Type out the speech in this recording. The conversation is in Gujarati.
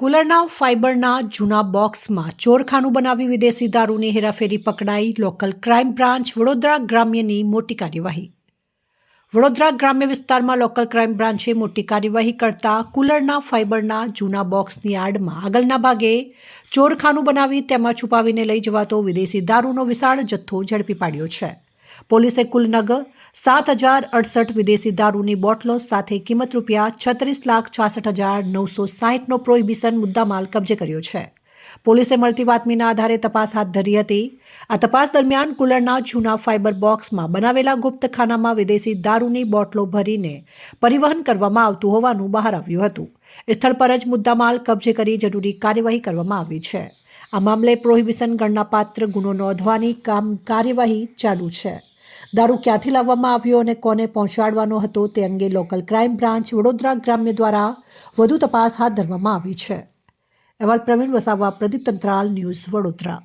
કુલરના ફાઇબરના જૂના બોક્સમાં ચોરખાનું બનાવી વિદેશી દારૂની હેરાફેરી પકડાઈ લોકલ ક્રાઇમ બ્રાન્ચ વડોદરા ગ્રામ્યની મોટી કાર્યવાહી. વડોદરા ગ્રામ્ય વિસ્તારમાં લોકલ ક્રાઇમ બ્રાન્ચે મોટી કાર્યવાહી કરતા કુલરના ફાઇબરના જૂના બોક્સની આડમાં આગળના ભાગે ચોરખાનું બનાવી તેમાં છુપાવીને લઈ જવાતો વિદેશી દારૂનો વિશાળ જથ્થો ઝડપી પાડ્યો છે. પોલીસે કુલ નગ સાત હજાર અડસઠ વિદેશી દારૂની બોટલો સાથે કિંમત રૂપિયા છત્રીસ લાખ છાસઠ હજાર નવસો સાહીઠનો પ્રોહિબિશન મુદ્દામાલ કબજે કર્યો છે. પોલીસે મળતી બાતમીના આધારે તપાસ હાથ ધરી હતી. આ તપાસ દરમિયાન કુલરના જૂના ફાઇબર બોક્સમાં બનાવેલા ગુપ્તખાનામાં વિદેશી દારૂની બોટલો ભરીને પરિવહન કરવામાં આવતું હોવાનું બહાર આવ્યું હતું. સ્થળ પર જ મુદ્દામાલ કબજે કરી જરૂરી કાર્યવાહી કરવામાં આવી છે. આ મામલે પ્રોહિબિશન ગણનાપાત્ર ગુનો નોંધવાની કામ કાર્યવાહી ચાલુ છે. દારૂ ક્યાંથી લાવવામાં આવ્યો અને કોને પહોંચાડવાનો હતો તે અંગે લોકલ ક્રાઇમ બ્રાન્ચ વડોદરા ગ્રામ્ય દ્વારા વધુ તપાસ હાથ ધરવામાં આવી છે. અહેવાલ પ્રવીણ વસાવા, પ્રદીપ તંત્રાલ, ન્યૂઝ વડોદરા.